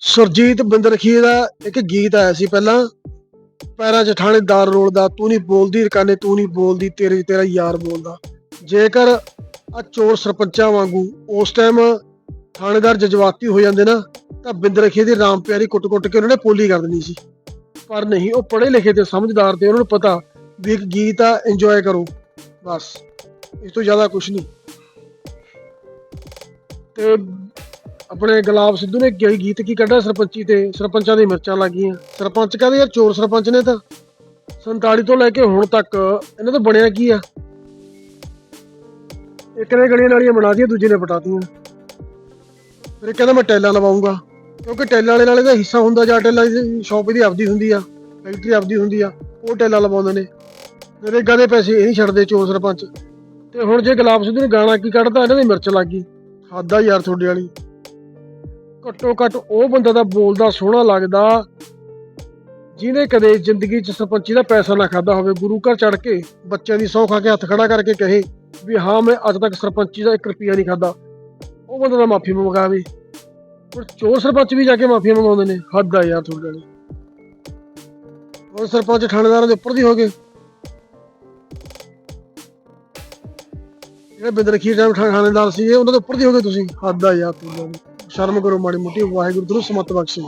ਸੁਰਜੀਤ ਬਿੰਦਰਖੀ ਦਾ ਇੱਕ ਗੀਤ ਆਇਆ ਸੀ ਪਹਿਲਾਂ। ਪੈਰਾਂ 'ਚ ਥਾਣੇਦਾਰ ਰੋਲਦਾ, ਤੂੰ ਨਹੀਂ ਬੋਲਦੀ ਰਕਾਨੇ, ਤੂੰ ਨਹੀਂ ਬੋਲਦੀ, ਤੇਰੇ ਤੇਰਾ ਯਾਰ ਬੋਲਦਾ। ਜੇਕਰ ਆ ਚੋਰ ਸਰਪੰਚਾਂ ਵਾਂਗੂ ਉਸ ਟਾਈਮ ਥਾਣੇਦਾਰ ਜਜ਼ਬਾਤੀ ਹੋ ਜਾਂਦੇ ਨਾ, ਤਾਂ ਬਿੰਦਰਖੀ ਦੀ ਰਾਮ ਪਿਆਰੀ ਕੁੱਟ-ਕੁੱਟ ਕੇ ਉਹਨਾਂ ਨੇ ਪੋਲੀ ਕਰ ਦੇਣੀ ਸੀ। ਪਰ ਨਹੀਂ, ਉਹ ਪੜ੍ਹੇ ਲਿਖੇ ਤੇ ਸਮਝਦਾਰ ਤੇ ਉਹਨਾਂ ਨੂੰ ਪਤਾ ਵੀ ਇੱਕ ਗੀਤ ਆ ਇੰਜੋਏ ਕਰੋ। ਬਸ, ਇਸ ਤੋਂ ਜ਼ਿਆਦਾ ਕੁਝ ਨਹੀਂ। ਤੇ ਆਪਣੇ ਗੁਲਾਬ ਸਿੱਧੂ ਨੇ ਕੀ ਗੀਤ ਕੀ ਕੱਢਿਆ ਸਰਪੰਚੀ ਤੇ? ਸਰਪੰਚਾਂ ਦੀ ਮਿਰਚਾਂ ਲੱਗੀਆਂ। ਸਰਪੰਚ ਕਹਿੰਦੇ ਯਾਰ ਚੋਰ ਸਰਪੰਚ ਨੇ ਤਾਂ। 47 ਤੋਂ ਲੈ ਕੇ ਹੁਣ ਤੱਕ ਇਹਨਾਂ ਤੋਂ ਬਣਿਆ ਕੀ ਆ? ਇੱਕ ਨੇ ਗਲੀਆਂ ਨਾਲੀਆਂ ਬਣਾ ਦੀਆਂ ਦੂਜੇ ਨੇ ਪਟਾਤੀਆਂ ਫਿਰ ਕਹਿੰਦਾ ਮੈਂ ਟੈਲਾਂ ਲਵਾਉਂਗਾ। ਕਿਉਂਕਿ ਟੈਲਾਂ ਵਾਲੇ ਨਾਲੇ ਦਾ ਹਿੱਸਾ ਹੁੰਦਾ, ਜਾਂ ਟੈਲਾਂ ਦੀ ਸ਼ਾਪ ਦੀ ਆਪਦੀ ਹੁੰਦੀ ਆ, ਫੈਕਟਰੀ ਆਪਦੀ ਹੁੰਦੀ ਆ, ਉਹ ਟੈਲਾਂ ਲਵਾਉਂਦੇ ਨੇ। ਨਰੇਗਾ ਦੇ ਪੈਸੇ ਇਹ ਨਹੀਂ ਛੱਡਦੇ ਚੋਰ ਸਰਪੰਚ। ਤੇ ਹੁਣ ਜੇ ਗੁਲਾਬ ਸਿੱਧੂ ਨੇ ਗਾਣਾ ਕੀ ਕੱਢਦਾ ਇਹਨਾਂ ਦੀ ਮਿਰਚ ਲੱਗ ਗਈ। ਹੱਦ ਆ ਯਾਰ ਤੁਹਾਡੇ ਵਾਲੀ। ਘੱਟੋ ਘੱਟ ਉਹ ਬੰਦਾ ਦਾ ਬੋਲਦਾ, ਸੋਹਣਾ ਲੱਗਦਾ, ਜਿਹਨੇ ਕਦੇ ਜ਼ਿੰਦਗੀ 'ਚ ਸਰਪੰਚੀ ਦਾ ਪੈਸਾ ਨਾ ਖਾਦਾ ਹੋਵੇ, ਗੁਰੂ ਘਰ ਚੜ ਕੇ ਬੱਚਿਆਂ ਦੀ ਸੌ ਖਾ ਕੇ ਹੱਥ ਖੜਾ ਕਰਕੇ ਕਹੇ ਵੀ ਹਾਂ, ਮੈਂ ਅੱਜ ਤੱਕ ਸਰਪੰਚੀ ਦਾ 1 ਰੁਪਿਆ ਨਹੀਂ ਖਾਦਾ ਉਹ ਬੰਦਾ ਦਾ ਮਾਫੀ ਮੰਗਾਵੇ ਪਰ ਚੋਰ ਸਰਪੰਚ ਵੀ ਜਾ ਕੇ ਮਾਫੀ ਮੰਗਾਉਂਦੇ ਨੇ। ਹੱਦ ਆ ਯਾਰ ਤੁਹਾਡੇ ਵਾਲੀ। ਉਹ ਸਰਪੰਚ ਥਾਣੇਦਾਰਾਂ ਦੇ ਉੱਪਰ ਦੀ ਹੋ ਗਏ। ਜਿਹੜੇ ਬਿੰਦਰ ਖੀਰ ਟਾਈਮ ਥਾਣੇਦਾਰ ਸੀ ਉਹਨਾਂ ਦੇ ਉੱਪਰ ਦੀ ਹੋ ਗਏ ਤੁਸੀਂ। ਹੱਦ ਆ ਯਾਰ ਤੁਹਾਡੇ ਵਾਲੀ। ਸ਼ਰਮ ਕਰੋ ਮਾੜੀ ਮੋਟੀ ਵਾਹਿਗੁਰੂ ਤੁਹਾਨੂੰ ਸਮਤ ਬਖਸ਼ੇ।